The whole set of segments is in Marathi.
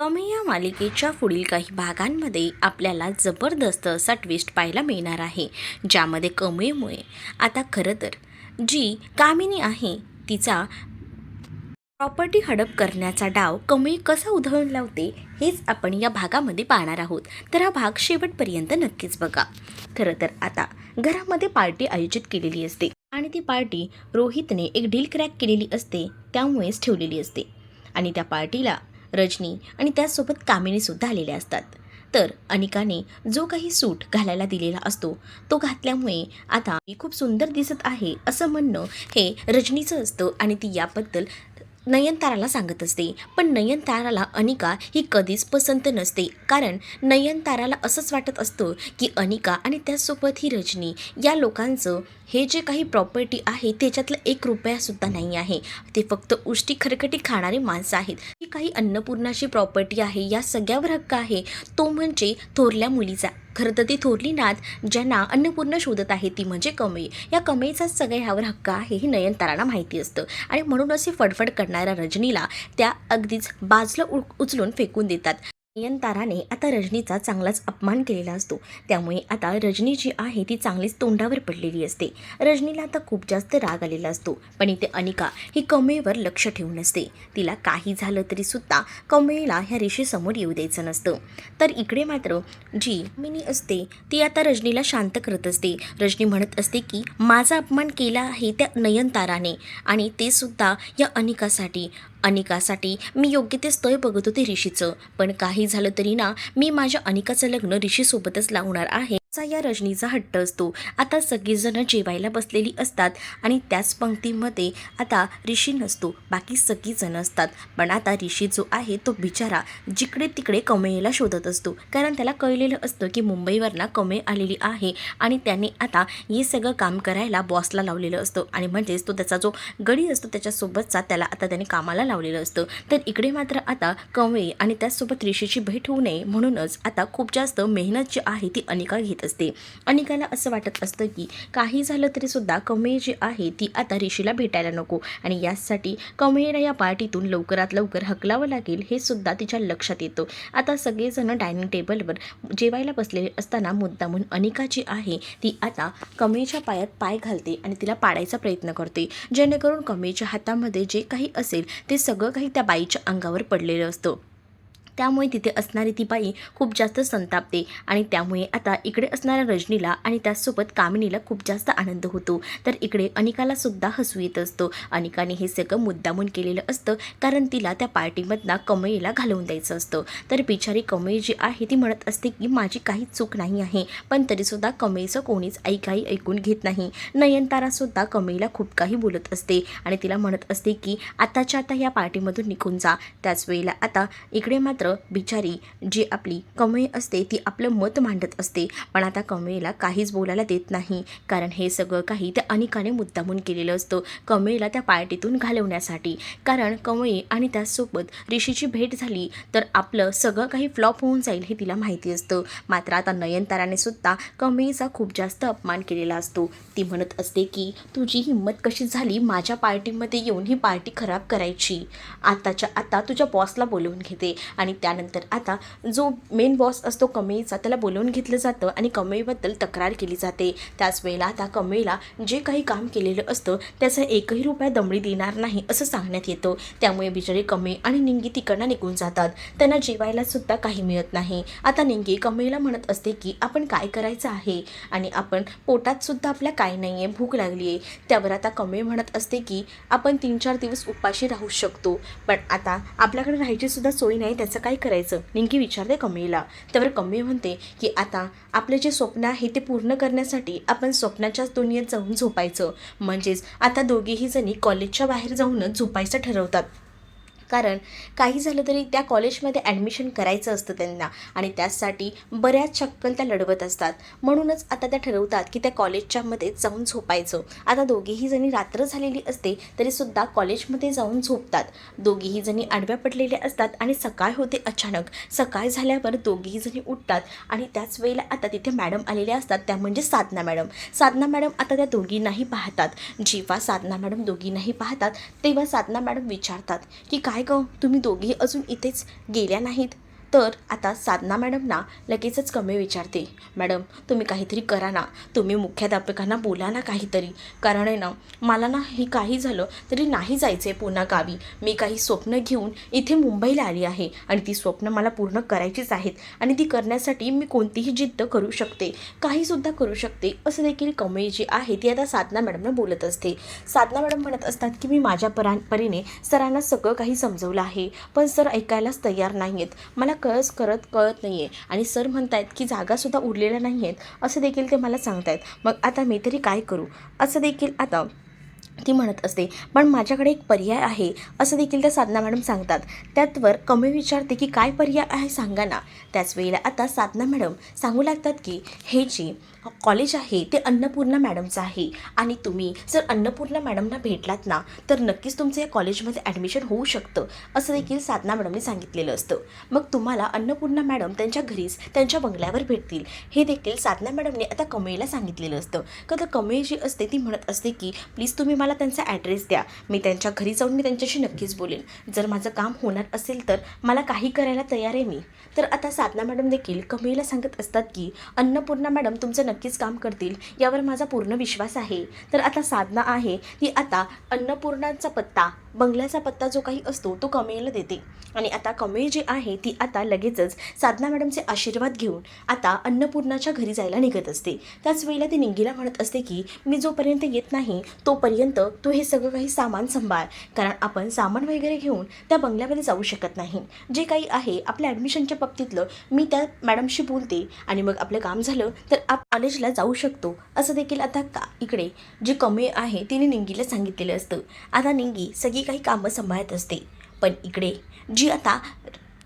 कमी या मालिकेच्या पुढील काही भागांमध्ये आपल्याला जबरदस्त असा ट्विस्ट पाहायला मिळणार आहे ज्यामध्ये कमळीमुळे आता खरं तर जी कामिनी आहे तिचा प्रॉपर्टी हडप करण्याचा डाव कमळी कसा उधळून लावते हेच आपण या भागामध्ये पाहणार आहोत. तर हा भाग शेवटपर्यंत नक्कीच बघा. खरं तर आता घरामध्ये पार्टी आयोजित केलेली असते आणि ती पार्टी रोहितने एक डील क्रॅक केलेली असते त्यामुळेच ठेवलेली असते. आणि त्या पार्टीला रजनी आणि त्याचसोबत कामिनीसुद्धा आलेल्या असतात. तर अनिकाने जो काही सूट घालायला दिलेला असतो तो घातल्यामुळे आता मी खूप सुंदर दिसत आहे असं म्हणणं हे रजनीचं असतं आणि ती याबद्दल नयनताराला सांगत असते. पण नयनताराला अनिका ही कधीच पसंत नसते. कारण नयनताराला असंच वाटत असतं की अनिका आणि त्याचसोबत ही रजनी या लोकांचं हे जे काही प्रॉपर्टी आहे त्याच्यातलं एक रुपयासुद्धा नाही आहे. ते फक्त उष्टी खरकटी खाणारी माणसं आहेत. ही काही अन्नपूर्णाची प्रॉपर्टी आहे या सगळ्यावर हक्क आहे तो म्हणजे थोरल्या मुलीचा. खरं तर ती थोरली नाथ ज्यांना अन्नपूर्ण शोधत आहे ती म्हणजे कमई या कमईचाच सगळ्या ह्यावर हक्क आहे हे नयनताराला माहिती असतं. आणि म्हणून असे फडफड करणाऱ्या रजनीला त्या अगदीच बाजलं उ उचलून फेकून देतात. नयनताराने आता रजनीचा चांगलाच अपमान केलेला असतो. त्यामुळे आता रजनी जी आहे ती चांगलीच तोंडावर पडलेली असते. रजनीला आता खूप जास्त राग आलेला असतो. पण इथे अनिका ही कमळेवर लक्ष ठेवून असते तिला काही झालं तरी सुद्धा कमळीला ह्या ऋषीसमोर येऊ द्यायचं नसतं. तर इकडे मात्र जी मिनी असते ती आता रजनीला शांत करत असते. रजनी म्हणत असते की माझा अपमान केला आहे त्या नयनताराने. आणि ते सुद्धा या अनिकासाठी. अनिकासाठी मी योग्य ते स्तय बघत होते ऋषीचं. पण काही झालं तरी ना मी माझ्या अनिकाचं लग्न ऋषीसोबतच लावणार आहे. चा या रजनीचा हट्ट असतो. आता सगळीजणं जेवायला बसलेली असतात आणि त्याच पंक्तीमध्ये आता ऋषी नसतो. बाकी सगळीजणं असतात. पण आता ऋषी जो आहे तो बिचारा जिकडे तिकडे कमळेला शोधत असतो. कारण त्याला कळलेलं असतं की मुंबईवरनं कमळ आलेली आहे आणि त्याने आता हे सगळं काम करायला बॉसला लावलेलं असतं. आणि म्हणजेच तो त्याचा जो गडी असतो त्याच्यासोबतचा त्याला आता त्याने कामाला लावलेलं असतं. तर इकडे मात्र आता कमळे आणि त्याचसोबत ऋषीची भेट होऊ नये म्हणूनच आता खूप जास्त मेहनत जी आहे ती अनेका घेत असते. अनिकाला असं वाटत असतं की काही झालं तरी सुद्धा कमळे जी आहे ती आता ऋषीला भेटायला नको. आणि यासाठी कमळेला या पार्टीतून लवकरात लवकर हकलावं लागेल हे सुद्धा तिच्या लक्षात येतं. आता सगळेजण डायनिंग टेबलवर जेवायला बसलेले असताना मुद्दामून अनिका जी आहे ती आता कमेच्या पायात पाय घालते आणि तिला पाडायचा प्रयत्न करते. जेणेकरून कमेच्या हातामध्ये जे काही असेल ते सगळं काही त्या बाईच्या अंगावर पडलेलं असतं. त्यामुळे तिथे असणारी ती बाई खूप जास्त संतापते आणि त्यामुळे आता इकडे असणाऱ्या रजनीला आणि त्याचसोबत कामिनीला खूप जास्त आनंद होतो. तर इकडे अनिकाला सुद्धा हसू येत असतो. अनिकाने हे सगळं मुद्दामून केलेलं असतं कारण तिला त्या पार्टीमधनं कमळीला घालवून द्यायचं असतं. तर बिचारी कमळी जी आहे ती म्हणत असते की माझी काही चूक नाही आहे पण तरीसुद्धा कमळीचं कोणीच ऐकाही ऐकून घेत नाही. नयनतारासुद्धा कमळीला खूप काही बोलत असते आणि तिला म्हणत असते की आताच्या आता या पार्टीमधून निघून जा. त्याच वेळेला आता इकडे मात्र बिचारी जी आपली कमळी असते ती आपलं मत मांडत असते. पण आता कमळीला काहीच बोलायला देत नाही. कारण हे सगळं काही त्या अनिकाने मुद्दामून केलेलं असतं कमळीला त्या पार्टीतून घालवण्यासाठी. कारण कमळी आणि त्याचसोबत ऋषीची भेट झाली तर आपलं सगळं काही फ्लॉप होऊन जाईल हे तिला माहिती असतं. मात्र आता नयनताराने सुद्धा कमळीचा खूप जास्त अपमान केलेला असतो. ती म्हणत असते की तुझी हिंमत कशी झाली माझ्या पार्टीमध्ये येऊन ही पार्टी खराब करायची? आताच्या आता तुझ्या बॉसला बोलवून घेते आणि त्यानंतर आता जो मेन बॉस असतो कमळीचा त्याला बोलवून घेतलं जातं आणि कमळीबद्दल तक्रार केली जाते. त्याच वेळेला आता कमळीला जे काही काम केलेलं असतं त्याचा एकही रुपया दमडी देणार नाही असं सांगण्यात येतं. त्यामुळे बिचारे कमळी आणि निंगी तिकडनं निघून जातात. त्यांना जेवायला सुद्धा काही मिळत नाही. आता निंगी कमळीला म्हणत असते की आपण काय करायचं आहे? आणि आपण पोटात सुद्धा आपल्या काय नाही आहे भूक लागली आहे त्यावर आता कमळी म्हणत असते की आपण तीन चार दिवस उपाशी राहू शकतो. पण आता आपल्याकडे राहायची सुद्धा सोय नाही त्याचं काय करायचं? निंकी विचारते कमळीला त्यावर कमळी म्हणते की आता आपले जे स्वप्न आहे ते पूर्ण करण्यासाठी आपण स्वप्नाच्याच दुनियेत जाऊन झोपायचं. म्हणजेच आता दोघेही जणी कॉलेजच्या बाहेर जाऊनच झोपायचं ठरवतात. कारण काही झालं तरी त्या कॉलेजमध्ये ॲडमिशन करायचं असतं त्यांना. आणि त्यासाठी बऱ्याच शक्कल त्या लढवत असतात. म्हणूनच आता त्या ठरवतात की त्या कॉलेजच्यामध्ये जाऊन झोपायचं. आता दोघीही जणी रात्र झालेली असते तरीसुद्धा कॉलेजमध्ये जाऊन झोपतात. दोघीही जणी आडव्या पडलेल्या असतात आणि सकाळ होते अचानक. सकाळ झाल्यावर दोघीही जणी उठतात आणि त्याच वेळेला आता तिथे मॅडम आलेल्या असतात. त्या म्हणजे साधना मॅडम. साधना मॅडम आता त्या दोघींनाही पाहतात. जेव्हा साधना मॅडम दोघींनाही पाहतात तेव्हा साधना मॅडम विचारतात की काय काय गं? तुम्ही दोघी अजून इथेच गेल्या नाहीत. तर आता साधना मॅडम ना लगेचच कमी विचारते. मॅडम तुम्ही काहीतरी करा ना. तुम्ही मुख्याध्यापकांना बोला ना काहीतरी. कारण आहे ना मला ना हे काही झालं तरी नाही जायचं आहे पुन्हा गावी. मी काही स्वप्न घेऊन इथे मुंबईला आली आहे आणि ती स्वप्न मला पूर्ण करायचीच आहेत आणि ती करण्यासाठी मी कोणतीही जिद्द करू शकते. काहीसुद्धा करू शकते. असं देखील कमई जी आहे ती आता साधना मॅडमनं बोलत असते. साधना मॅडम म्हणत असतात की मी माझ्या परा परीने सरांना सगळं काही समजवलं आहे. पण सर ऐकायलाच तयार नाही आहेत मला कळस करत कळत नाही आहे आणि सर म्हणतायत की जागासुद्धा उरलेल्या नाही आहेत असं देखील ते मला सांगतायत. मग आता मी तरी काय करू? असं देखील आता ती म्हणत असते. पण माझ्याकडे एक पर्याय आहे. असं देखील त्या साधना मॅडम सांगतात. त्यातवर कमी विचारते की काय पर्याय आहे सांगा ना. त्याच वेळेला आता साधना मॅडम सांगू लागतात की हे जी कॉलेज आहे ते अन्नपूर्णा मॅडमचं आहे. आणि तुम्ही जर अन्नपूर्णा मॅडमना भेटलात ना तर नक्कीच तुमचं या कॉलेजमध्ये ॲडमिशन होऊ शकतं असं देखील साधना मॅडमने सांगितलेलं असतं. मग तुम्हाला अन्नपूर्णा मॅडम त्यांच्या घरीच त्यांच्या बंगल्यावर भेटतील. हे देखील साधना मॅडमने आता कमळीला सांगितलेलं असतं. का तर कमळी जी असते ती म्हणत असते की प्लीज तुम्ही मला त्यांचा ॲड्रेस द्या. मी त्यांच्या घरी जाऊन मी त्यांच्याशी नक्कीच बोलेन. जर माझं काम होणार असेल तर मला काही करायला तयार आहे मी. तर आता साधना मॅडम देखील कमळीला सांगत असतात की अन्नपूर्णा मॅडम तुमचं नक्कीच काम करतील यावर माझा पूर्ण विश्वास आहे. तर आता साधना आहे ती आता अन्नपूर्णाचा पत्ता बंगल्याचा पत्ता जो काही असतो तो कमळीला देते. आणि आता कमेळ जी आहे ती आता लगेचच साधना मॅडमचे आशीर्वाद घेऊन आता अन्नपूर्णाच्या घरी जायला निघत असते. त्याच वेळेला ती निंगीला म्हणत असते की मी जोपर्यंत येत नाही तोपर्यंत तू हे सगळं काही सामान सांभाळ. कारण आपण सामान वगैरे घेऊन त्या बंगल्यामध्ये जाऊ शकत नाही. जे काही आहे आपल्या ॲडमिशनच्या बाबतीतलं मी त्या मॅडमशी बोलते आणि मग आपलं काम झालं तर आप कॉलेजला जाऊ शकतो. असं देखील आता का इकडे जी कमी आहे तिने निंगीला सांगितलेलं असतं. आता निंगी सगळी काही कामं सांभाळत असते. पण इकडे जी आता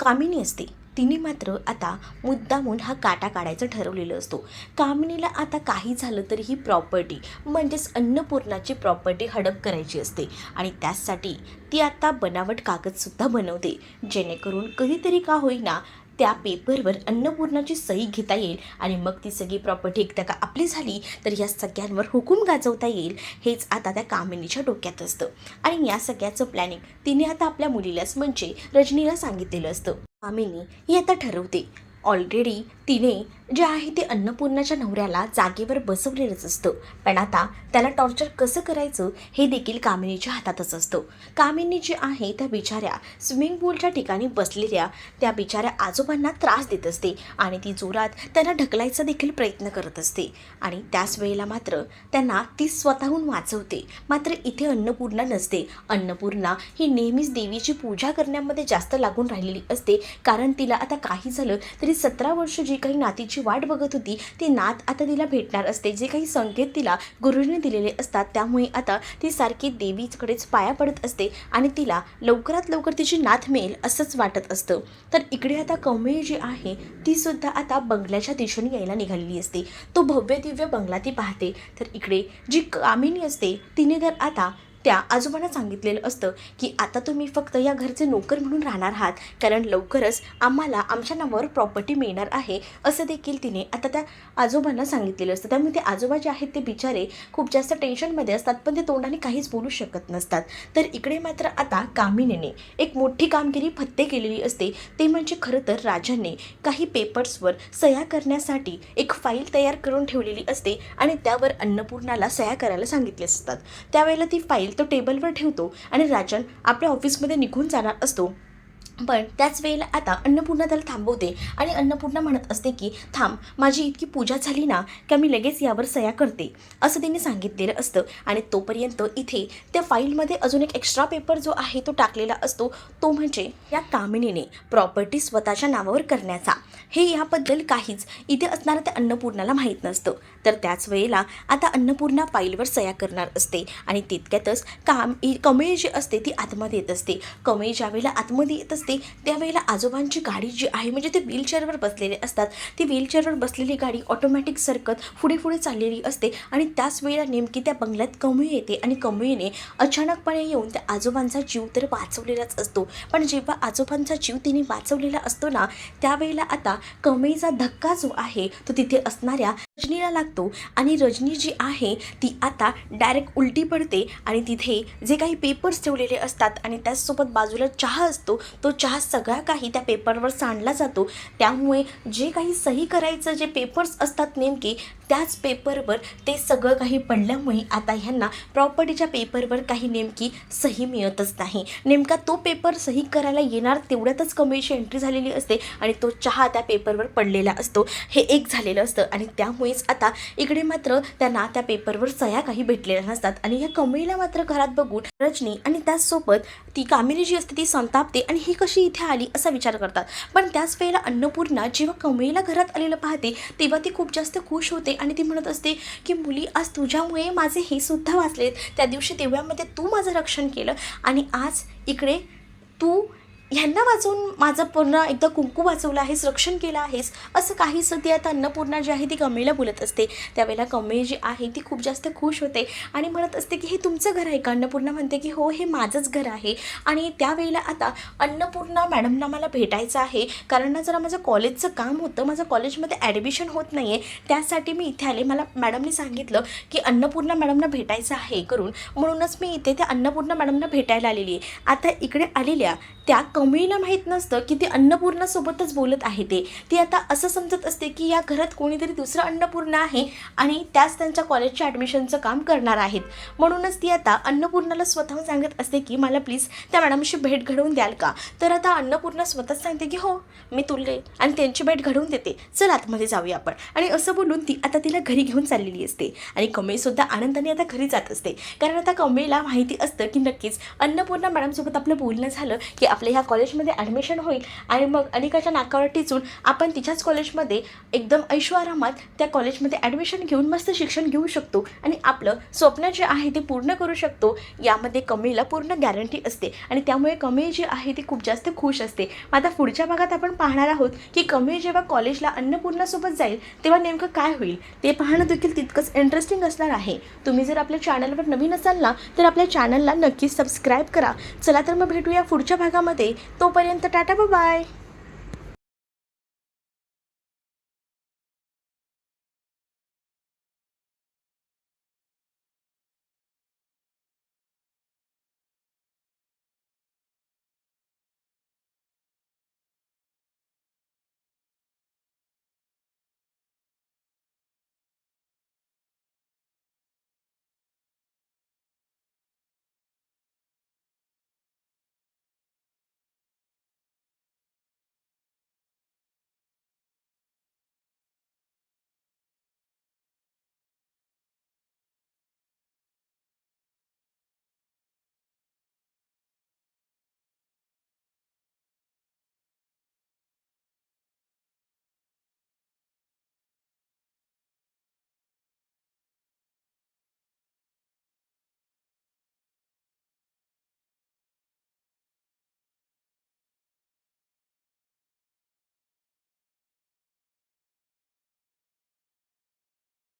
कामिनी असते तिने मात्र आता मुद्दामून हा काटा काढायचं ठरवलेलं असतो. कामिनीला आता काही झालं तरी ही प्रॉपर्टी म्हणजेच अन्नपूर्णाची प्रॉपर्टी हडप करायची असते. आणि त्याचसाठी ती आता बनावट कागदसुद्धा बनवते. जेणेकरून कधीतरी का होईना त्या पेपरवर अन्नपूर्णाची सही घेता येईल आणि मग ती सगळी प्रॉपर्टी एकदा का आपली झाली तर या सगळ्यांवर हुकूम गाजवता येईल हेच आता त्या कामिनीच्या डोक्यात असतं. आणि या सगळ्याचं प्लॅनिंग तिने आता आपल्या मुलीलाच म्हणजे रजनीला सांगितलेलं असतं. कामिनी ही आता ठरवते. ऑलरेडी तिने जे आहे ते अन्नपूर्णाच्या नवऱ्याला जागेवर बसवलेलंच असतं. पण आता त्याला टॉर्चर कसं करायचं हे देखील कामिनीच्या हातातच असतं. कामिनी जी आहे त्या बिचाऱ्या स्विमिंग पूलच्या ठिकाणी बसलेल्या त्या बिचाऱ्या आजोबांना त्रास देत असते आणि ती जोरात त्यांना ढकलायचा देखील प्रयत्न करत असते. आणि त्याच वेळेला मात्र त्यांना ती स्वतःहून वाचवते. मात्र इथे अन्नपूर्णा नसते. अन्नपूर्णा ही नेहमीच देवीची पूजा करण्यामध्ये जास्त लागून राहिलेली असते. कारण तिला आता काही झालं तरी सतरा वर्ष जी काही नातीची वाट बघत होती ती नात आता तिला भेटणार असते. जे काही संकेत तिला गुरुजीने दिलेले असतात त्यामुळे आता ती सारखी देवीकडेच पाया पडत असते आणि तिला लवकरात लवकर तिची नात मिळेल असंच वाटत असतं. तर इकडे आता कौमेय जी आहे ती सुद्धा आता बंगल्याच्या दिशेने यायला निघालेली असते. तो भव्य दिव्य बंगला ती पाहते. तर इकडे जी कामिनी असते तिने तर आता त्या आजोबांना सांगितलेलं असतं की आता तुम्ही फक्त या घरचे नोकर म्हणून राहणार आहात. कारण लवकरच आम्हाला आमच्या नावावर प्रॉपर्टी मिळणार आहे असं देखील तिने आता त्या आजोबांना सांगितलेलं असतं. त्यामुळे ते आजोबा जे आहेत ते बिचारे खूप जास्त टेन्शनमध्ये असतात पण ते तोंडाने काहीच बोलू शकत नसतात. तर इकडे मात्र आता कामिनीने एक मोठी कामगिरी फत्ते केलेली असते. ते म्हणजे खरं तर राजाने काही पेपर्सवर सह्या करण्यासाठी एक फाईल तयार करून ठेवलेली असते आणि त्यावर अन्नपूर्णाला सह्या करायला सांगितले असतात. त्यावेळेला ती फाईल तो टेबलवर ठेवतो आणि राजन आपल्या ऑफिसमध्ये निघून जाणार असतो. पण त्याच वेळेला आता अन्नपूर्णा त्याला थांबवते आणि अन्नपूर्णा म्हणत असते की थांब माझी इतकी पूजा झाली ना का मी लगेच यावर सया करते. असं तिने सांगितलेलं असतं आणि तोपर्यंत इथे त्या फाईलमध्ये अजून एक एक्स्ट्रा पेपर जो आहे तो टाकलेला असतो तो म्हणजे या कामिनीने प्रॉपर्टी स्वतःच्या नावावर करण्याचा. हे याबद्दल काहीच इथे असणारं त्या अन्नपूर्णाला माहीत नसतं. तर त्याच वेळेला आता अन्नपूर्णा फाईलवर सया करणार असते आणि तितक्यातच काम इ- कमळी जी असते ती आतमध्ये येत असते. कमळी ज्या वेळेला आतमध्ये येत असते त्यावेळेला आजोबांची गाडी जी आहे म्हणजे ते व्हीलचेअरवर बसलेले असतात. ती व्हीलचेअरवर बसलेली गाडी ऑटोमॅटिक सरकत पुढे पुढे चाललेली असते आणि त्याच वेळेला नेमकी त्या बंगल्यात कमळी येते आणि कमळीने अचानकपणे येऊन त्या आजोबांचा जीव तर वाचवलेलाच असतो. पण जेव्हा आजोबांचा जीव तिने वाचवलेला असतो ना त्यावेळेला आता कमळीचा धक्का जो आहे तो तिथे असणाऱ्या रजनीला लागतो. आणि रजनी जी आहे ती आता डायरेक्ट उलटी पडते आणि तिथे जे काही पेपर्स ठेवलेले असतात आणि त्याचसोबत बाजूला चहा असतो तो चहा सगळा काही त्या पेपरवर सांडला जातो त्यामुळे जे काही सही करायचं जे पेपर्स असतात नेमके त्याच पेपरवर ते सगळं काही पडल्यामुळे आता ह्यांना प्रॉपर्टीच्या पेपरवर काही नेमकी सही मिळतच नाही. नेमका तो पेपर सही करायला येणार तेवढ्यातच कमिटीची एंट्री झालेली असते आणि तो चहा त्या पेपरवर पडलेला असतो. हे एक झालेलं असतं आणि त्यामुळेच आता इकडे मात्र त्यांना त्या पेपरवर सह्या काही भेटलेल्या नसतात. आणि ह्या कमळीला मात्र घरात बघून रजनी आणि त्याचसोबत ती कामिनी जी असते ती संतापते आणि ही कशी इथे आली असा विचार करतात. पण त्याच वेळेला अन्नपूर्णा जेव्हा कमळीला घरात आलेलं पाहते तेव्हा ती खूप जास्त खुश होते आणि ती म्हणत असते की मुली आज तुझ्यामुळे माझे हे सुद्धा वाचलेत. त्या दिवशी तेव्हामध्ये तू माझं रक्षण केलं आणि आज इकडे तू ह्यांना वाचवून माझं पूर्ण एकदा कुंकू वाचवलं आहेस रक्षण केलं आहेस असं काही ती आता अन्नपूर्णा जी आहे ती कमळीला बोलत असते. त्यावेळेला कमळी जी आहे ती खूप जास्त खुश होते आणि म्हणत असते की हे तुमचं घर आहे का? अन्नपूर्णा म्हणते की हो हे माझंच घर आहे. आणि त्यावेळेला आता अन्नपूर्णा मॅडमना मला भेटायचं आहे. कारण ना जरा माझं कॉलेजचं काम होतं. माझं कॉलेजमध्ये ॲडमिशन होत नाही आहे त्यासाठी मी इथे आले. मला मॅडमनी सांगितलं की अन्नपूर्णा मॅडमना भेटायचं आहे करून म्हणूनच मी इथे त्या अन्नपूर्णा मॅडमना भेटायला आलेली आहे. आता इकडे आलेल्या त्या कमळीला माहीत नसतं की ती अन्नपूर्णासोबतच बोलत आहे ते. ती आता असं समजत असते की या घरात कोणीतरी दुसरं अन्नपूर्णा आहे आणि त्याच त्यांच्या कॉलेजच्या ॲडमिशनचं काम करणार आहेत. म्हणूनच ती आता अन्नपूर्णाला स्वतःहून सांगत असते की मला प्लीज त्या मॅडमशी भेट घडवून द्याल का? तर आता अन्नपूर्णा स्वतःच सांगते की हो मी तुले आणि त्यांची भेट घडवून देते. चल आतमध्ये जाऊया आपण. आणि असं बोलून ती आता तिला घरी घेऊन चाललेली असते. आणि कमळीसुद्धा आनंदाने आता घरी जात असते. कारण आता कमळीला माहिती असतं की नक्कीच अन्नपूर्णा मॅडमसोबत आपलं बोलणं झालं की आपल्या ह्या कॉलेजमध्ये ॲडमिशन होईल आणि मग अनिकाच्या नाकावर टिचून आपण तिच्याच कॉलेजमध्ये एकदम ऐशोआरामात त्या कॉलेजमध्ये ॲडमिशन घेऊन मस्त शिक्षण घेऊ शकतो. आणि आपलं स्वप्न जे आहे ते पूर्ण करू शकतो. यामध्ये कमीला पूर्ण गॅरंटी असते. आणि त्यामुळे कमी जी आहे ती खूप जास्त खुश असते. आता पुढच्या भागात आपण पाहणार आहोत की कमी जेव्हा कॉलेजला अन्नपूर्णासोबत जाईल तेव्हा नेमकं काय होईल? ते पाहणं देखील तितकंच इंटरेस्टिंग असणार आहे. तुम्ही जर आपल्या चॅनलवर नवीन असाल ना तर आपल्या चॅनलला नक्कीच सबस्क्राईब करा. चला तर मग भेटूया पुढच्या भागामध्ये. तोपर्यंत टाटा बाय